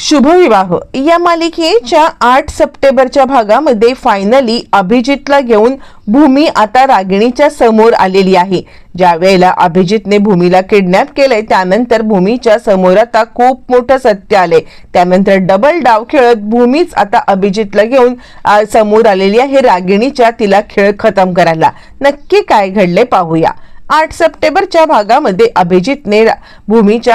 शुभविवाह या मालिकेच्या आठ सप्टेंबरच्या भागामध्ये फायनली अभिजितला घेऊन भूमी आता रागिणीच्या समोर आलेली आहे. ज्या वेळेला अभिजितने भूमीला किडनॅप केलंय त्यानंतर भूमीच्या समोर आता खूप मोठं सत्य आले त्यानंतर डबल डाव खेळत भूमीच आता अभिजितला घेऊन समोर आलेली आहे रागिणीच्या तिला खेळ खतम करायला. नक्की काय घडले पाहूया. आठ सप्टेंबरच्या भागामध्ये अभिजितने भूमीच्या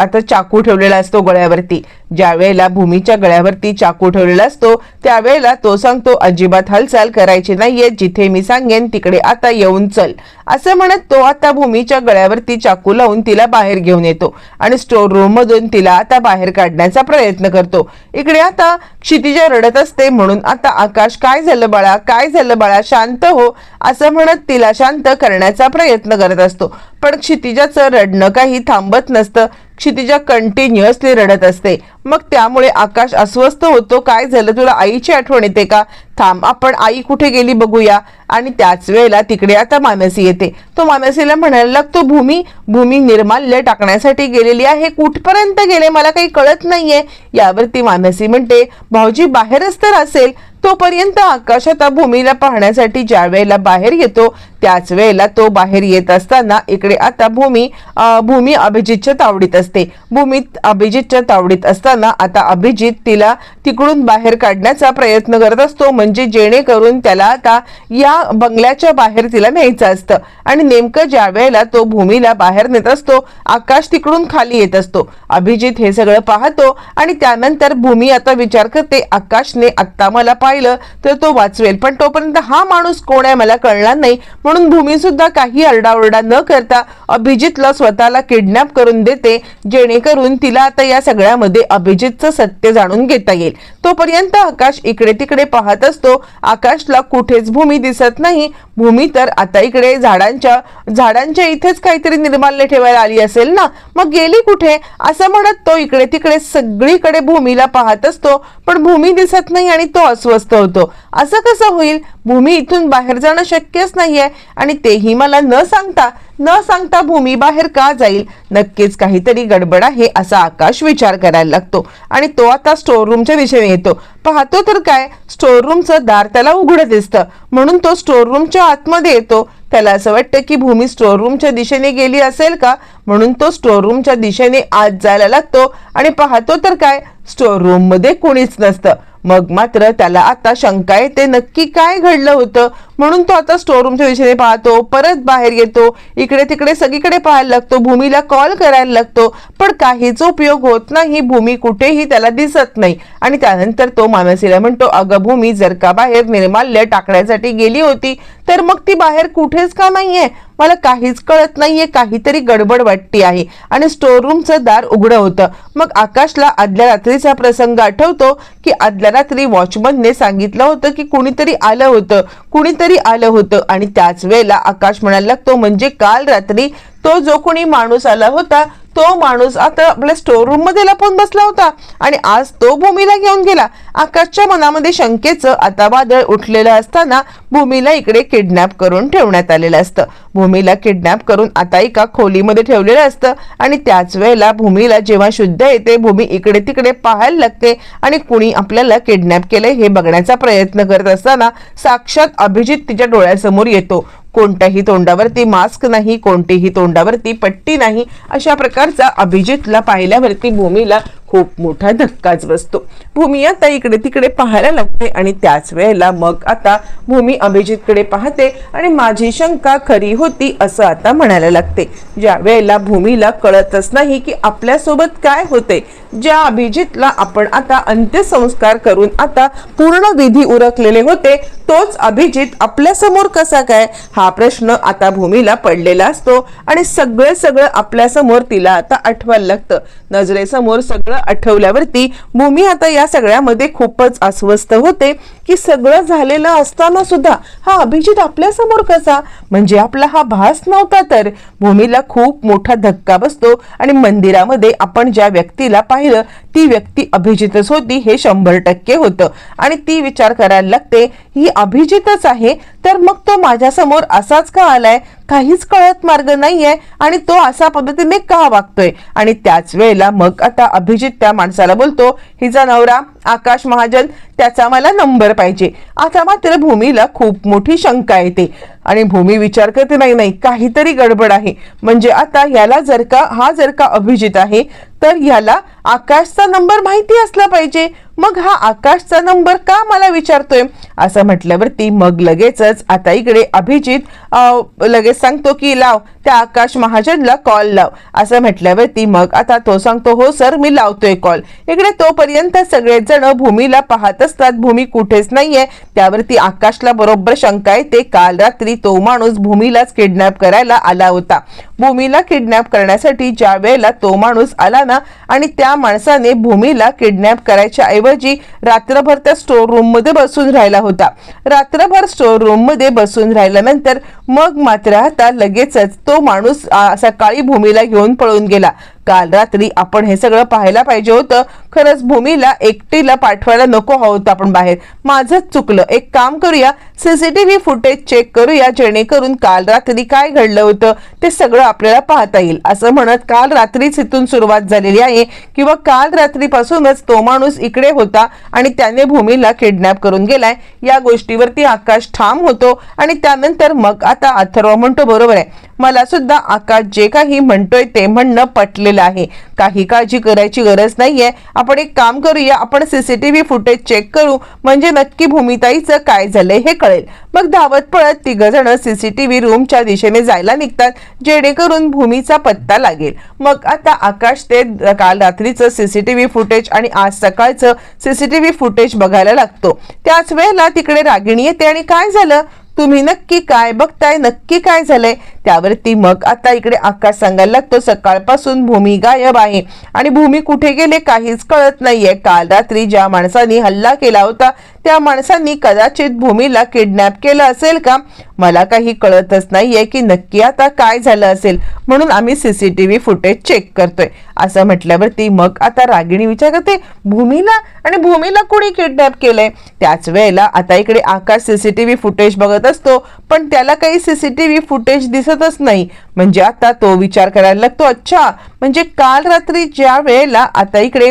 आता चाकू ठेवलेला असतो गळ्यावरती. ज्या वेळेला भूमीच्या गळ्यावरती चाकू ठेवलेला असतो त्यावेळेला तो सांगतो अजिबात हालचाल करायची नाहीये जिथे मी सांगेन तिकडे आता येऊन चल. असं म्हणत तो आता भूमीच्या गळ्यावरती चाकू लावून तिला बाहेर घेऊन येतो आणि स्टोर रूम मधून तिला आता बाहेर काढण्याचा प्रयत्न करतो. इकडे आता क्षितिजा रडत असते म्हणून आता आकाश काय झालं बाळा? काय झालं बाळा? शांत हो. असं म्हणत तिला शांत करण्याचा प्रयत्न करत असतो. पण क्षितिजाचं रडणं काही थांबत नसतं. क्षितिजा कंटिन्युअसली रडत असते. मग त्यामुळे आकाश अस्वस्थ होतो. काय झालं? तुला आईची आठवण येते का? थांब आपण आई कुठे गेली बघूया. आणि त्याच वेळेला तिकडे आता मानसी येते. तो मानसीला म्हणायला लागतो भूमी भूमी निर्माल्य टाकण्यासाठी गेलेली आहे. कुठपर्यंत गेले? मला काही कळत नाहीये. यावरती मानसी म्हणते भाऊजी बाहेरच तर असेल. तोपर्यंत आकाश आता भूमीला पाहण्यासाठी ज्या वेळेला बाहेर येतो त्याच वेळेला तो बाहेर येत असताना इकडे आता भूमी भूमी अभिजितच्या तावडीत असते. भूमीत अभिजितच्या तावडीत असताना आता अभिजित तिला तिकडून बाहेर काढण्याचा प्रयत्न करत असतो. म्हणजे जेणेकरून त्याला आता या बंगल्याच्या बाहेर तिला न्यायचं असतं. आणि नेमकं ज्या वेळेला तो भूमीला बाहेर नेत असतो आकाश तिकडून खाली येत असतो. अभिजित हे सगळं पाहतो आणि त्यानंतर भूमी आता विचार करते आकाशने आत्ता मला पाहिलं तर तो वाचवेल. पण तोपर्यंत हा माणूस कोण आहे मला कळणार नाही. म्हणून भूमी सुद्धा काही आरडाओरडा न करता अभिजितला स्वतःला किडनॅप करून देते जेणेकरून तिला आता या सगळ्यामध्ये अभिजितचं सत्य जाणून घेता येईल. तोपर्यंत आकाश इकडे तिकडे पाहत असतो. आकाशला कुठेच भूमी दिसत नाही. भूमी तर आता इकडे झाडांच्या झाडांच्या इथेच काहीतरी निर्माल्य ठेवायला आली असेल ना? मग गेली कुठे? असं म्हणत तो इकडे तिकडे सगळीकडे भूमीला पाहत असतो. पण भूमी दिसत नाही आणि तो अस्वस्थ होतो. असं कसं होईल? भूमी इथून बाहेर जाणं शक्यच नाहीये. आणि तेही मला न सांगता न सांगता भूमी बाहेर का जाईल? नक्कीच काहीतरी गडबड आहे असा आकाश विचार करायला लागतो. आणि तो आता स्टोर रूमच्या दिशेने येतो. पाहतो तर काय? स्टोर रूमचं दार त्याला उघडं दिसतं. म्हणून तो स्टोर रूमच्या आतमध्ये येतो. त्याला असं वाटतं की भूमी स्टोर रूमच्या दिशेने गेली असेल का? म्हणून तो स्टोर रूमच्या दिशेने आत जायला लागतो. आणि पाहतो तर काय? स्टोर रूममध्ये कोणीच नसतं. मग मात्र त्याला आता शंका येते. नक्की काय घडलं होतं? म्हणून तो आता स्टोरूमच्या दिशेने पाहतो परत बाहेर येतो इकडे तिकडे सगळीकडे पाहायला लागतो भूमीला कॉल करायला लागतो पण काहीच उपयोग होत नाही भूमी कुठेही त्याला दिसत नाही. आणि त्यानंतर तो मानसीला म्हणतो अगं भूमी जर का बाहेर निर्माल्य टाकण्यासाठी गेली होती तर मग ती बाहेर कुठेच का नाहीये? मला काहीच कळत नाहीये काहीतरी गडबड वाटती आहे. आणि स्टोर रूमचं दार उघडं होतं. मग आकाशला आदल्या रात्रीचा प्रसंग आठवतो की आदल्या रात्री वॉचमनने सांगितलं होतं की कुणीतरी आलं होतं. कुणीतरी आलं होतं. आणि त्याच वेळेला आकाश म्हणायला लागतो म्हणजे काल रात्री तो जो कोणी माणूस आला होता तो माणूस आता आपल्या स्टोर रूममध्ये लपून बसला होता. आणि आज तो भूमीला घेऊन गेला. आकाशच्या मनामध्ये शंकेचं आता वादळ उठलेलं असताना भूमीला इकडे किडनॅप करून ठेवण्यात आलेलं असतं. भूमीला किडनॅप करून आता एका खोलीमध्ये ठेवलेलं असतं. आणि त्याच वेळेला भूमीला जेव्हा शुद्ध येते भूमी इकडे तिकडे पाहायला लागते. आणि कुणी आपल्याला किडनॅप केलंय हे बघण्याचा प्रयत्न करत असताना साक्षात अभिजित तिच्या डोळ्यासमोर येतो. कोणत्याही तोंडावरती मास्क नाही कोणतीही तोंडावरती पट्टी नाही अशा प्रकारचा अभिजितला पाहिल्यावरती भूमीला खूप मोठा धक्काच बसतो. भूमी आता इकडे तिकडे पाहायला लागते आणि त्याच वेळेला मग आता भूमी अभिजितकडे पाहते आणि माझी शंका खरी होती असं आता म्हणायला लागते. ज्या वेळेला भूमीला कळतच नाही की आपल्यासोबत काय होते ज्या अभिजितला आपण आता अंत्यसंस्कार करून आता पूर्ण विधी उरकलेले होते तोच अभिजित आपल्यासमोर कसा काय? हा प्रश्न आता भूमीला पडलेला असतो आणि सगळं सगळं आपल्यासमोर तिला आता आठवायला लागतं. नजरेसमोर सगळं आठवल्यावरती भूमी आता या सगळ्यामध्ये खूपच अस्वस्थ होते की सगळं झालेलं असताना सुद्धा हा अभिजित आपल्यासमोर कसा? म्हणजे आपला हा भास नव्हता तर भूमीला खूप मोठा धक्का बसतो आणि मंदिरामध्ये आपण ज्या व्यक्तीला पाहिलं ती व्यक्ती अभिजितच होती हे शंभर टक्के होतं. आणि ती विचार करायला लागते ही अभिजितच आहे तर मग तो माझ्यासमोर असाच का आलाय? काहीच कळत मार्ग नाहीये आणि तो असा पद्धतीने का वागतोय? आणि त्याच वेळेला मग आता अभिजित त्या माणसाला बोलतो हिचा नवरा आकाश महाजन त्याचा मला नंबर पाहिजे. आता मात्र भूमीला खूप मोठी शंका येते. आणि भूमी विचार करते नाही नाही काहीतरी गडबड आहे. म्हणजे आता याला जर का हा जर का अभिजित आहे तर याला आकाशचा नंबर माहिती असला पाहिजे. मग हा आकाशचा नंबर का मला विचारतोय? असं म्हटल्यावरती मग लगेचच आता इकडे अभिजित लगेच सांगतो की लाव त्या आकाश महाजनला कॉल लाव. असं म्हटल्यावरती मग आता तो सांगतो हो सर मी लावतोय कॉल इकडे तोपर्यंत सगळेच जण भूमीला पाहत असतात. भूमी कुठेच नाहीये. त्यावरती आकाशला बरोबर शंका येते. काल रात्री तो माणूस भूमीलाच किडनॅप करायला आला होता. भूमीला किडनॅप करण्यासाठी ज्या वेळेला तो माणूस आला ना आणि त्या माणसाने भूमीला किडनॅप करायच्या ऐवजी रात्रभर त्या स्टोर रूममध्ये बसून राहिला होता. रात्रभर स्टोर रूममध्ये बसून राहिल्यानंतर मग मात्र आता लगेचच तो माणूस सकाळी भूमीला घेऊन पळून गेला. काल रात्री आपण हे सगळं पाहायला पाहिजे होतं. खरंच भूमीला एकटीला पाठवायला नको आहोत आपण बाहेर. माझंच चुकलं. एक काम करूया सीसीटीव्ही फुटेज चेक करूया जेणेकरून काल रात्री काय घडलं होतं ते सगळं आपल्याला पाहता येईल. असं म्हणत काल रात्रीच इथून सुरुवात झालेली आहे किंवा काल रात्रीपासूनच तो माणूस इकडे होता आणि त्याने भूमीला किडनॅप करून गेलाय. या गोष्टीवरती आकाश ठाम होतो आणि त्यानंतर मग आता अथर्व म्हणतो बरोबर आहे. मला सुद्धा आकाश जे काही म्हणतोय ते म्हणणं पटलेलं आहे. काही काळजी करायची गरज नाहीये. आपण एक काम करूया आपण सीसीटीव्ही फुटेज चेक करू म्हणजे नक्की भूमिताईचं काय झालंय हे कळेल. मग धावत पळत तिघ जण सीसीटीव्ही रूमच्या दिशेने जायला निघतात जेणेकरून भूमीचा पत्ता लागेल. मग आता आकाश ते काल रात्रीचं सीसीटीव्ही फुटेज आणि आज सकाळचं सीसीटीव्ही फुटेज बघायला लागतो. त्याच वेळेला तिकडे रागिणी येते आणि काय झालं? तुम्ही नक्की काय बघताय? नक्की काय झालंय? त्यावरती मग आता इकडे आकाश सांगायला लागतो सकाळपासून भूमी गायब आहे. आणि भूमी कुठे गेले काहीच कळत नाहीये. काल रात्री ज्या माणसांनी हल्ला केला होता त्या माणसांनी कदाचित भूमीला किडनॅप केलं असेल का? मला काही कळतच नाहीये की नक्की आता काय झालं असेल. म्हणून आम्ही सीसीटीव्ही फुटेज चेक करतोय. असं म्हटल्यावरती मग आता रागिणी विचार करते भूमीला? आणि भूमीला कुणी किडनॅप केलंय? त्याच वेळेला आता इकडे आकाश सीसीटीव्ही फुटेज बघत असतो पण त्याला काही सीसीटीव्ही फुटेज दिसत दिसतच नाही. म्हणजे आता तो विचार करायला लागतो अच्छा म्हणजे काल रात्री ज्या वेळेला आता इकडे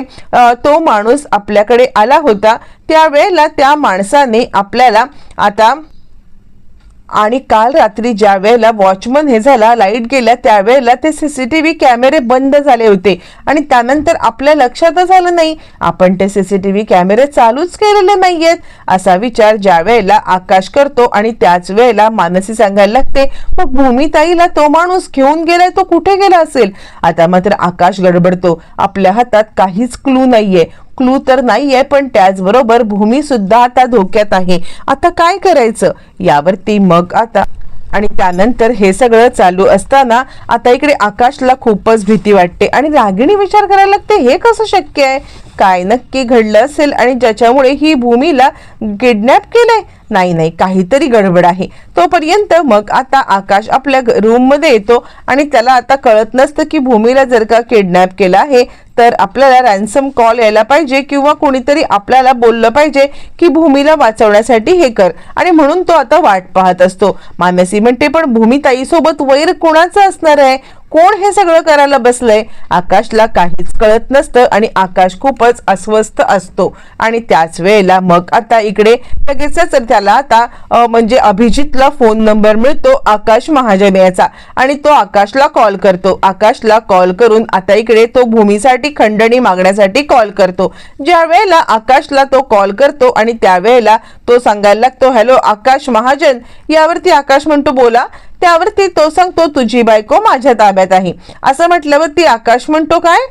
तो माणूस आपल्याकडे आला होता त्यावेळेला त्या माणसाने आपल्याला आता आणि काल रात्री ज्या वेळेला वॉचमन हे झाला लाइट गेल्या त्यावेळेला ते सीसीटीव्ही कॅमेरे बंद झाले होते. आणि त्यानंतर आपल्या लक्षातच आलं नाही आपण ते सीसीटीव्ही कॅमेरे चालूच केलेले नाहीयेत असा विचार ज्या वेळेला आकाश करतो आणि त्याच वेळेला मानसी सांगायला लागते मग भूमिताईला तो माणूस घेऊन गेलाय तो कुठे गेला असेल? आता मात्र आकाश गडबडतो. आपल्या हातात काहीच क्लू नाहीये. क्लू तर नाहीये पण त्याचबरोबर भूमी सुद्धा आता धोक्यात आहे. आता काय करायचं? यावरती मग आता. आणि त्यानंतर हे सगळं चालू असताना आता इकडे आकाशला खूपच भीती वाटते. आणि रागिणी विचार करायला लागते हे कसं शक्य आहे? काय नक्की घडलं असेल? आणि ज्याच्यामुळे ही भूमीला किडनॅप केलंय? नाही नाही काहीतरी गडबड आहे. तोपर्यंत मग आता आकाश आपल्या रूममध्ये येतो. आणि त्याला आता कळत नसतं की भूमीला जर का किडनॅप केलं आहे तर आपल्याला रॅन्सम कॉल यायला पाहिजे किंवा कोणीतरी आपल्याला बोललं पाहिजे की भूमीला वाचवण्यासाठी हे कर. आणि म्हणून तो आता वाट पाहत असतो. मानसी म्हणते पण भूमिताईसोबत वैर कोणाचं असणार आहे? कोण हे सगळं करायला बसलंय? आकाशला काहीच कळत नसतं आणि आकाश खूपच अस्वस्थ असतो. आणि त्याच वेळेला मग आता इकडे लगेचच त्याला आता म्हणजे अभिजितला फोन नंबर मिळतो आकाश महाजन याचा आणि तो आकाशला कॉल करतो. आकाशला कॉल करून आता इकडे तो भूमीसाठी खंडणी मागण्यासाठी कॉल करतो. ज्या वेळेला आकाशला तो कॉल करतो आणि त्यावेळेला तो सांगायला लागतो हॅलो आकाश महाजन. यावरती आकाश म्हणतो बोला. त्यावरती तो सांगतो तुझी बायको माझ्या ताब्यात आहे. असं म्हटल्यावरती आकाश म्हणतो काय?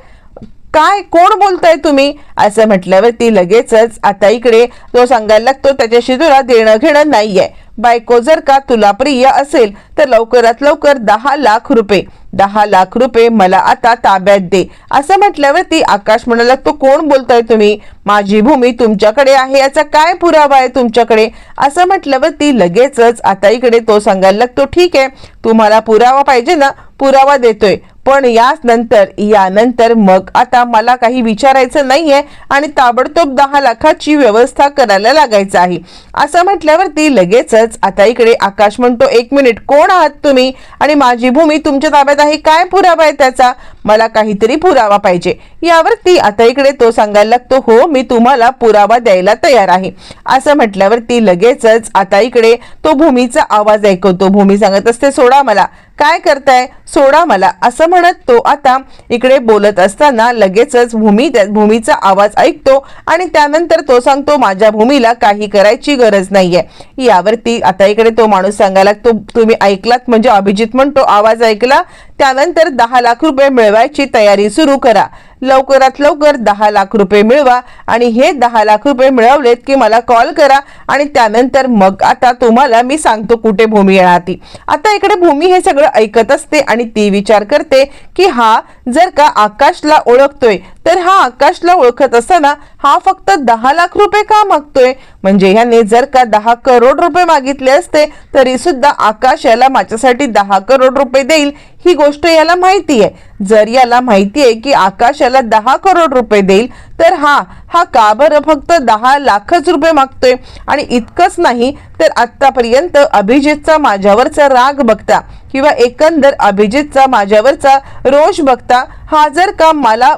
काय? कोण बोलताय तुम्ही? असं म्हटल्यावरती लगेचच आता इकडे तो सांगायला लागतो त्याच्याशी तुला देणं घेणं नाहीये. बायको जर का तुला प्रिय असेल तर लवकरात लवकर दहा लाख रुपये. दहा लाख रुपये मला आता ताब्यात दे. असं म्हटल्यावरती आकाश म्हणाला तो कोण बोलताय तुम्ही? माझी भूमी तुमच्याकडे आहे याचा काय पुरावा आहे तुमच्याकडे? असं म्हटल्यावरती लगेचच आता इकडे तो सांगायला लागतो ठीक आहे तुम्हाला पुरावा पाहिजे ना पुरावा देतोय. पण यानंतर यानंतर मग आता मला काही विचारायचं नाहीये आणि ताबडतोब दहा लाखाची व्यवस्था करायला लागायचं आहे. असं म्हटल्यावरती लगेचच आता इकडे आकाश म्हणतो एक मिनिट कोण आहात तुम्ही? आणि माझी भूमी तुमच्या ताब्यात आहे काय पुरावा आहे त्याचा? मला काहीतरी पुरावा पाहिजे. यावरती आता इकडे तो सांगायला लागतो हो मी तुम्हाला पुरावा द्यायला तयार आहे. असं म्हटल्यावरती लगेचच आता इकडे तो भूमीचा आवाज ऐकवतो. भूमी सांगत असते सोडा मला काय करताय? सोडा मला असं म्हणत तो आता इकडे बोलत असताना लगेचच भूमी भूमीचा आवाज ऐकतो आणि त्यानंतर तो सांगतो माझ्या भूमीला काही करायची गरज नाहीये. यावरती आता इकडे तो माणूस सांगायला लागतो तुम्ही ऐकलात? म्हणजे अभिजित म्हणतो आवाज ऐकला त्यानंतर दहा लाख रुपये मिळवायची तयारी सुरू करा. लवकरात लवकर दहा लाख रुपये मिळवा आणि हे दहा लाख रुपये मिळवलेत की मला कॉल करा आणि त्यानंतर मग आता तुम्हाला मी सांगतो कुठे भूमी येणार ती. आता इकडे भूमी हे सगळं ऐकत असते आणि ती विचार करते की हा जर का आकाशला ओळखतोय तर हा आकाशला ओळखत असताना हा फक्त दहा लाख रुपये का मागतोय? म्हणजे ह्याने जर का दहा करोड रुपये मागितले असते तरी सुद्धा आकाश याला माझ्यासाठी दहा करोड रुपये देईल ही गोष्ट याला माहिती आहे. जर याला माहिती आहे की आकाश याला दहा करोड रुपये देईल तर हा हा का बरं फक्त दहा लाखच रुपये मागतोय? आणि इतकंच नाही तर आत्तापर्यंत अभिजितचा माझ्यावरचा राग बघता किंवा एकंदर अभिजितचा माझ्यावरचा रोष बघता हा जर का मला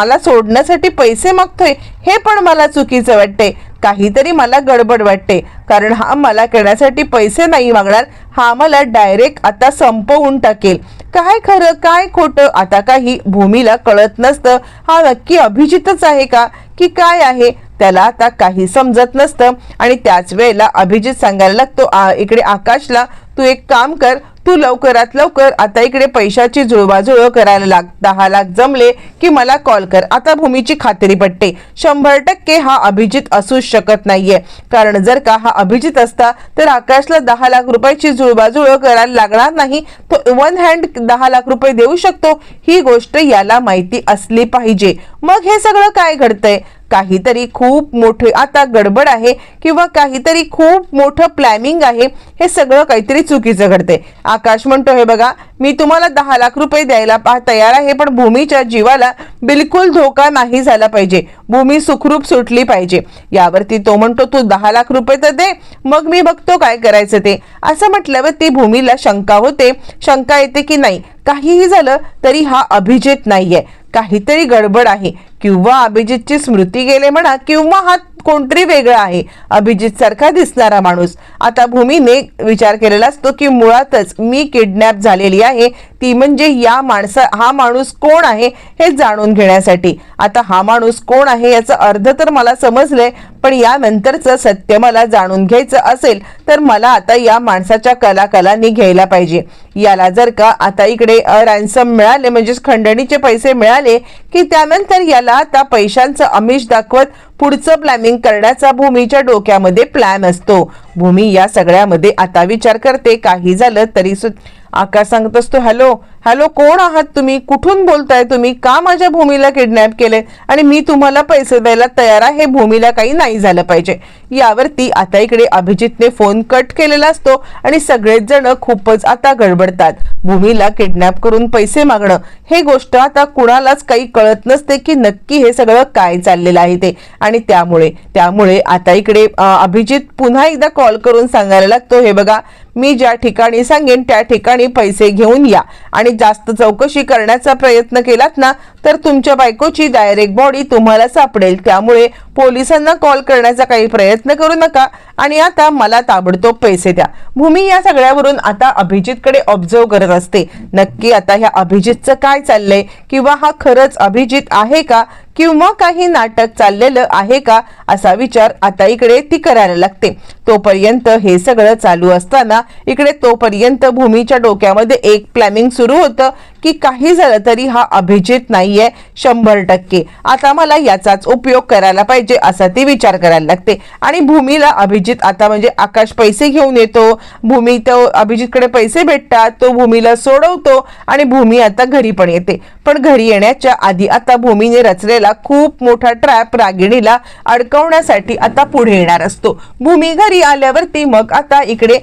मला सोडण्यासाठी पैसे मागतोय हे पण मला चुकीचं वाटते काहीतरी मला गडबड वाटते कारण हा मला करण्यासाठी पैसे नाही मागणार हा मला डायरेक्ट आता संपवून टाकेल. काय खरं काय खोटं आता काही भूमीला कळत नसतं. हा नक्की अभिजितच आहे का की काय आहे? त्याला आता काही समजत नसतं. आणि त्याच वेळेला अभिजित सांगायला लागतो "आ, इकडे आकाशला तू एक काम कर तू लवकरात लवकर आता इकडे पैशाची जुळवाजुळव करायला लाग. दहा लाख जमले की मला कॉल कर. आता भूमीची खात्री पटते. शंभर टक्के हा अभिजित असूच शकत नाहीये. कारण जर का हा अभिजित असता तर आकाशला दहा लाख रुपयाची जुळवाजुळव करायला लागणार नाही. तो वन हँड दहा लाख रुपये देऊ शकतो. ही गोष्ट याला माहिती असली पाहिजे. मग हे सगळं काय घडतंय? काहीतरी खूप मोठे आता गडबड आहे किंवा काहीतरी खूप मोठं प्लॅनिंग आहे हे सगळं काहीतरी चुकीचं घडते आकाश म्हणतो हे बघा मी तुम्हाला दहा लाख रुपये द्यायला पा तयार आहे पण भूमीच्या जीवाला बिलकुल धोका नाही झाला पाहिजे. भूमी सुखरूप सुटली पाहिजे. यावरती तो म्हणतो तू दहा लाख रुपये तर दे मग मी बघतो काय करायचं ते. असं म्हटल्यावर ती भूमीला शंका होते. शंका येते की नाही काहीही झालं तरी हा अभिजित नाहीये. काहीतरी गडबड आहे. किंवा अभिजितची स्मृती गेले म्हणा किंवा हा कोणतरी वेगळा आहे. अभिजित सारखा दिसणारा माणूस. आता भूमीने विचार केलेला असतो की मुळातच मी किडनॅप झालेली आहे. ती म्हणजे या माणसा हा माणूस कोण आहे हे जाणून घेण्यासाठी. आता हा माणूस कोण आहे याचा अर्थ तर मला समजलंय पण यानंतरचं सत्य मला जाणून घ्यायचं असेल तर मला आता या माणसाच्या कलाकलांनी घ्यायला पाहिजे. याला जर का आता इकडे रॅन्सम मिळाले म्हणजेच खंडणीचे पैसे मिळाले की त्यानंतर याला आता पैशांचं आमिष दाखवत पुढचं प्लॅनिंग करण्याचा भूमीच्या डोक्यामध्ये प्लॅन असतो. भूमी या सगळ्यामध्ये आता विचार करते. काही झालं तरी सु आकाश सांगत असतो हॅलो हॅलो कोण आहात तुम्ही? कुठून बोलताय तुम्ही? का माझ्या भूमीला किडनॅप केले? आणि मी तुम्हाला पैसे द्यायला तयार आहे? भूमीला काही नाही झालं पाहिजे. यावरती आता इकडे अभिजितने फोन कट केलेला असतो आणि सगळेच जण खूपच आता गडबडतात. भूमीला किडनॅप करून पैसे मागणं. हे गोष्ट आता कुणालाच काही कळत नसते की नक्की हे सगळं काय चाललेलं आहे ते. आणि त्यामुळे त्यामुळे आता इकडे अभिजित पुन्हा एकदा कॉल करून सांगायला लागतो. हे बघा मी ज्या ठिकाणी सांगेन त्या ठिकाणी पैसे घेऊन या. आणि जास्त चौकशी करण्याचा प्रयत्न केलात ना तर तुमच्या बायकोची डायरेक्ट बॉडी तुम्हाला सापडेल. त्यामुळे पोलिसांना कॉल करण्याचा काही प्रयत्न करू नका. आणि आता मला ताबडतोब पैसे द्या. भूमी या सगळ्यावरून आता अभिजितकडे ऑब्झर्व करत असते. नक्की आता ह्या अभिजितचं काय चाललंय? किंवा हा खरंच अभिजित आहे का? किंवा काही नाटक चाललेलं आहे का असा विचार आता इकडे ती करायला लागते. तोपर्यंत हे सगळं चालू असताना इकडे तोपर्यंत भूमीच्या डोक्यामध्ये एक प्लॅनिंग सुरू होतं की काही झालं तरी हा अभिजित नाहीये शंभर टक्के. आता मला याचाच उपयोग करायला पाहिजे असा ती विचार करायला लागते. आणि भूमीला अभिजित आता म्हणजे आकाश पैसे घेऊन येतो. भूमी तो अभिजितकडे पैसे भेटतात तो भूमीला सोडवतो आणि भूमी आता घरी पण येते. पण घरी येण्याच्या आधी आता भूमीने रचलेला खूप मोठा ट्रॅप रागिणीला अडकवण्यासाठी आता पुढे येणार असतो. भूमी घरी आल्यावरती मग आता इकडे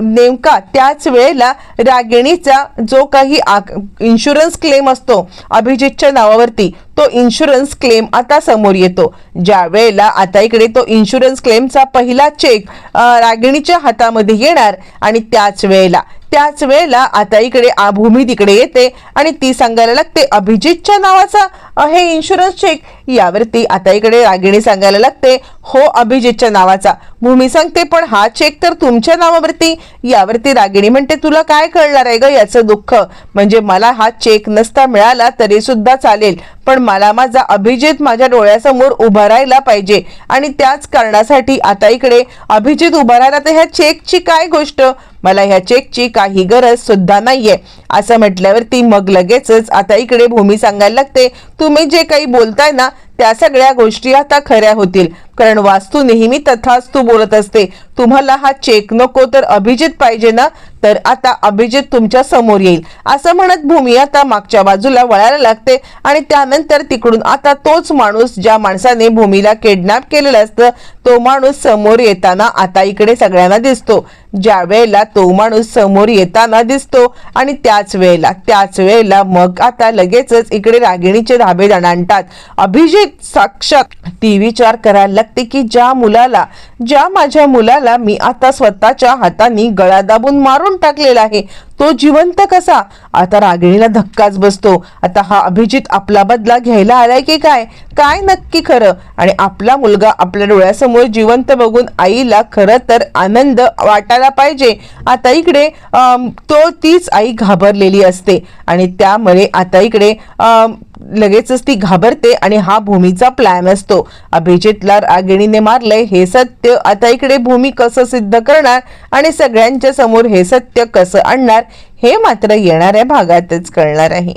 नेमका त्याच वेळेला रागिणीचा जो काही इन्शुरन्स क्लेम असतो अभिजितच्या नावावरती तो इन्शुरन्स क्लेम आता समोर येतो. ज्या वेळेला आता इकडे तो इन्शुरन्स क्लेमचा पहिला चेक रागिणीच्या हातामध्ये येणार आणि त्याच वेळेला त्याच वेळेला आता इकडे आभूमी भूमी तिकडे येते आणि ती सांगायला लागते अभिजितच्या नावाचा हे इन्शुरन्स चेक यावरती आता इकडे रागिणी सांगायला लागते हो अभिजितच्या नावाचा. भूमी सांगते पण हा चेक तर तुमच्या नावावरती. यावरती रागिणी म्हणते तुला काय कळणार आहे ग याचं दुःख? म्हणजे मला हा चेक नसता मिळाला तरी सुद्धा चालेल पण मला माझा अभिजित माझ्या डोळ्यासमोर उभा राहायला पाहिजे. आणि त्याच कारणासाठी आता इकडे अभिजित उभा राहिला तर ह्या चेकची काय गोष्ट? मला ह्या चेकची काही गरज सुद्धा नाहीये. असं म्हटल्यावरती मग लगेचच आता इकडे भूमी सांगायला लागते तुम्ही जे काही बोलताय ना त्या सगळ्या गोष्टी आता खऱ्या होतील. कारण वास्तू नेहमी तथाच तू बोलत असते. तुम्हाला हा चेक नको तर अभिजित पाहिजे ना? तर आता अभिजित तुमच्यासमोर येईल. असं म्हणत भूमी आता मागच्या बाजूला वळायला लागते आणि त्यानंतर तिकडून आता तोच माणूस ज्या माणसाने भूमीला किडनॅप केलेलं असतं तो माणूस समोर येताना आता इकडे सगळ्यांना दिसतो. ज्या वेळेला तो माणूस समोर येताना दिसतो आणि त्याच वेळेला त्याच वेळेला मग आता लगेचच इकडे रागिणीचे धाबे आणतात अभिजित साक्षात ती विचार करायला लागते की ज्या मुलाला ज्या माझ्या मुलाला मी आता स्वतःच्या हाताने गळा दाबून मारून टाकलेला आहे तो जिवंत कसा? आता रागिणीला धक्काच बसतो. आता हा अभिजित आपला बदला घ्यायला आलाय की काय? काय नक्की खरं? आणि आपला मुलगा आपल्या डोळ्यासमोर जिवंत बघून आईला खरं तर आनंद वाटायला पाहिजे. आता इकडे तो तीच आई घाबरलेली असते. आणि त्यामुळे आता इकडे लगेचच ती घाबरते आणि हा भूमीचा प्लॅन असतो. अभिजितला रागिणीने मारलंय हे सत्य. आता इकडे भूमी कसं सिद्ध करणार आणि सगळ्यांच्या समोर हे सत्य कसं आणणार हे मात्र येणाऱ्या भागातच कळणार आहे.